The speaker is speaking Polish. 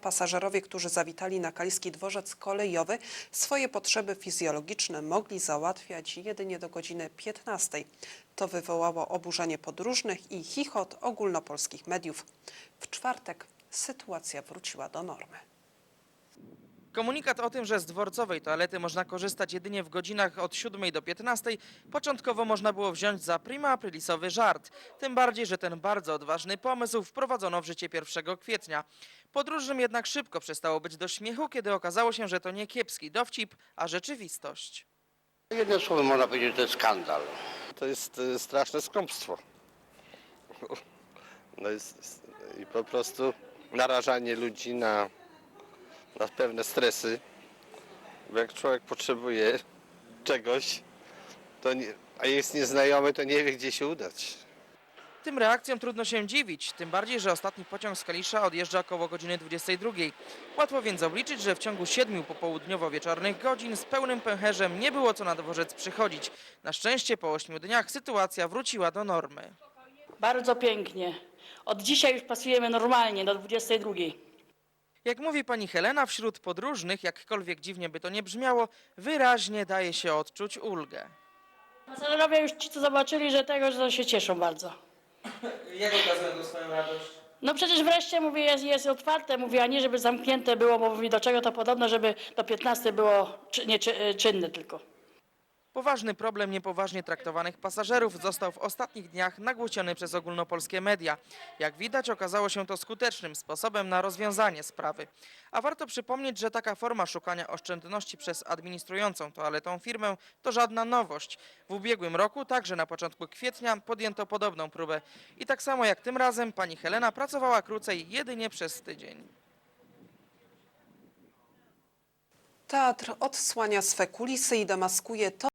Pasażerowie, którzy zawitali na Kaliski Dworzec Kolejowy, swoje potrzeby fizjologiczne mogli załatwiać jedynie do godziny 15. To wywołało oburzenie podróżnych i chichot ogólnopolskich mediów. W czwartek sytuacja wróciła do normy. Komunikat o tym, że z dworcowej toalety można korzystać jedynie w godzinach od 7 do 15, początkowo można było wziąć za prima aprilisowy żart. Tym bardziej, że ten bardzo odważny pomysł wprowadzono w życie 1 kwietnia. Podróżnym jednak szybko przestało być do śmiechu, kiedy okazało się, że to nie kiepski dowcip, a rzeczywistość. Jednym słowem można powiedzieć, że to jest skandal. To jest y, straszne skąpstwo. No jest, I po prostu narażanie ludzi na, na pewne stresy. Bo jak człowiek potrzebuje czegoś, to nie, a jest nieznajomy, to nie wie, gdzie się udać. Tym reakcjom trudno się dziwić, tym bardziej, że ostatni pociąg z Kalisza odjeżdża około godziny 22. Łatwo więc obliczyć, że w ciągu siedmiu popołudniowo-wieczornych godzin z pełnym pęcherzem nie było co na dworzec przychodzić. Na szczęście po ośmiu dniach sytuacja wróciła do normy. Bardzo pięknie. Od dzisiaj już pasujemy normalnie do 22. Jak mówi pani Helena, wśród podróżnych, jakkolwiek dziwnie by to nie brzmiało, wyraźnie daje się odczuć ulgę. Pasażerowie już ci, co zobaczyli, że tego, że się cieszą bardzo. Jak okazują to swoją radość? No przecież wreszcie, mówię, jest, jest otwarte, mówię, a nie żeby zamknięte było, bo mówi, do czego to podobno, żeby do 15 było czy, nie, czy, czynne tylko. Poważny problem niepoważnie traktowanych pasażerów został w ostatnich dniach nagłośniony przez ogólnopolskie media. Jak widać, okazało się to skutecznym sposobem na rozwiązanie sprawy. A warto przypomnieć, że taka forma szukania oszczędności przez administrującą toaletą firmę to żadna nowość. W ubiegłym roku, także na początku kwietnia, podjęto podobną próbę. I tak samo jak tym razem, pani Helena pracowała krócej jedynie przez tydzień. Teatr odsłania swe kulisy i demaskuje to,